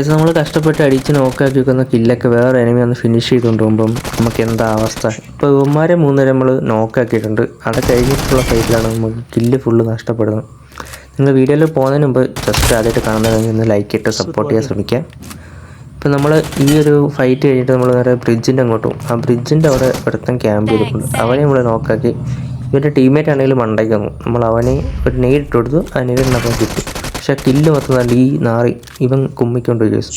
പക്ഷേ നമ്മൾ കഷ്ടപ്പെട്ട് അടിച്ച് നോക്കാക്കി വെക്കുന്ന കില്ലൊക്കെ വേറെ എനിമി ഒന്ന് ഫിനിഷ് ചെയ്തുകൊണ്ട് പോകുമ്പം നമുക്ക് എന്താ അവസ്ഥ? ഇപ്പോൾ ഇവന്മാരെ മൂന്നുപേരെ നമ്മൾ നോക്കാക്കിയിട്ടുണ്ട് അത് കഴിഞ്ഞിട്ടുള്ള ഫൈറ്റിലാണ് നമുക്ക് കില്ല് ഫുള്ള് നഷ്ടപ്പെടുന്നത്. നിങ്ങൾ വീഡിയോയിൽ പോകുന്നതിന് മുമ്പ് ജസ്റ്റ് ആദ്യമായിട്ട് കാണുന്നതെങ്കിൽ ഒന്ന് ലൈക്ക് ഇട്ട് സപ്പോർട്ട് ചെയ്യാൻ ശ്രമിക്കാം ഇപ്പം നമ്മൾ ഈ ഒരു ഫൈറ്റ് കഴിഞ്ഞിട്ട് നമ്മൾ നേരെ ബ്രിഡ്ജിന്റെ അങ്ങോട്ടും ആ ബ്രിഡ്ജിന്റെ അവിടെ ഒരുത്തൻ ക്യാമ്പ് ചെയ്തിട്ടുണ്ട്. അവനെ നമ്മൾ നോക്കാക്കി ഇവരുടെ ടീമേറ്റ് ആണെങ്കിലും മണ്ടയ്ക്ക് വന്നു. നമ്മൾ അവനെ ഒരു നെയ്ഡ് ഇട്ട് കൊടുത്തു. അതിനെ നെയ്ഡിനപ്പം കിട്ടി. പക്ഷേ കില്ല് മൊത്തം നല്ല ഈ നാറി ഇവൻ കുമ്മിക്കൊണ്ട് കേസ്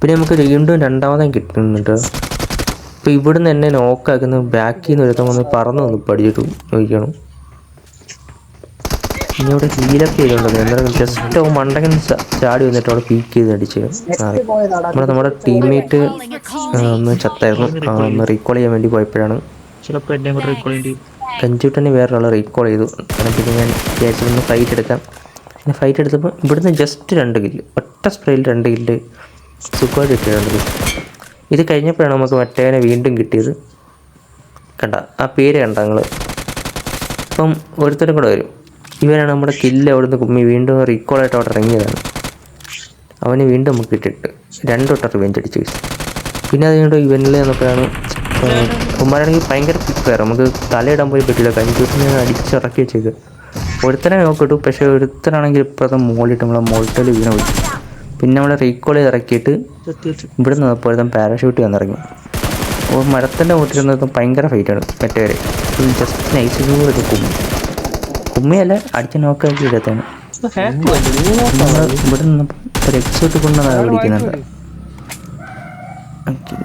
പിന്നെ നമുക്ക് വീണ്ടും രണ്ടാമതായി കിട്ടുന്നുണ്ട്. ഇപ്പോൾ ഇവിടുന്ന് എന്നെ നോക്കാക്കുന്ന ബാക്കിൽ നിന്ന് ഒരുത്തം വന്ന് പറന്ന് വന്ന് പഠിച്ചിട്ട് നോക്കണം ഇനി അവിടെ ഹീലൊക്കെ ചെയ്തോണ്ടത് എന്നാലും ജസ്റ്റ് മണ്ടകൻ ചാടി വന്നിട്ട് അവിടെ പീക്ക് ചെയ്ത് അടിച്ച് നമ്മുടെ നമ്മുടെ ടീംമേറ്റ് ഒന്ന് ചത്തായിരുന്നു. ഒന്ന് റീകോൾ ചെയ്യാൻ വേണ്ടി പോയപ്പോഴാണ്. കഞ്ചൂട്ടനെ വേറൊരാൾ റീകോൾ ചെയ്തു. പിന്നെ ഞാൻ വിചാരിച്ചിരുന്നു ഫൈറ്റ് എടുക്കാം. പിന്നെ ഫൈറ്റ് എടുത്തപ്പോൾ ഇവിടുന്ന് ജസ്റ്റ് രണ്ട് കില്ല് ഒറ്റ സ്പ്രേയിൽ രണ്ട് കില്ല് സുഖമായിട്ട് കിട്ടിയിട്ടുണ്ട് ഇത് കഴിഞ്ഞപ്പോഴാണ് നമുക്ക് മറ്റേനെ വീണ്ടും കിട്ടിയത്. കണ്ട ആ പേര് കണ്ട നിങ്ങൾ അപ്പം ഒരുത്തരും കൂടെ വരും. ഇവനാണ് നമ്മുടെ കില്ല് അവിടുന്ന് കുമ്മി വീണ്ടും റീക്കോളായിട്ട് അവിടെ ഇറങ്ങിയതാണ്. അവന് വീണ്ടും നമുക്ക് കിട്ടിയിട്ട് രണ്ട് തൊട്ട് റിവെഞ്ച് അടിച്ചു. പിന്നെ അത് കഴിഞ്ഞിട്ട് ഇവനിൽ നമുക്കാണ് ഉമ്മാരാണെങ്കിൽ ഭയങ്കര പിക്കാറ് നമുക്ക് തലയിടാൻ പോയി പറ്റില്ല. കഞ്ചൂട്ടിനെ അടിച്ചിറക്കി വെച്ചേക്ക് ഒരുത്തനെ നോക്കിട്ടു പക്ഷേ ഒരുത്തനാണെങ്കിൽ ഇപ്പോഴത്തെ മോളിട്ട് നമ്മളെ മോൾട്ടിൽ വീണ പോയി. പിന്നെ നമ്മളെ റീകോൾ ചെയ്ത് ഇറക്കിയിട്ട് ഇവിടെ നിന്ന് ഒരുത്തൻ പാരാഷൂട്ട് വന്നിറങ്ങി. അപ്പോൾ മരത്തിന്റെ മുട്ടിരുന്നത് ഭയങ്കര ഫൈറ്റാണ് മറ്റേവരെ ജസ്റ്റ് നൈസ് കൂടെ കുമ്മി. കുമ്മിയല്ല അടിച്ച് നോക്കാക്കി നമ്മൾ ഇവിടെ നിന്നപ്പോൾ ഒരു എക്സോട്ട് കൊണ്ടുവന്നാണ് പിടിക്കുന്നുണ്ട് ഓക്കെ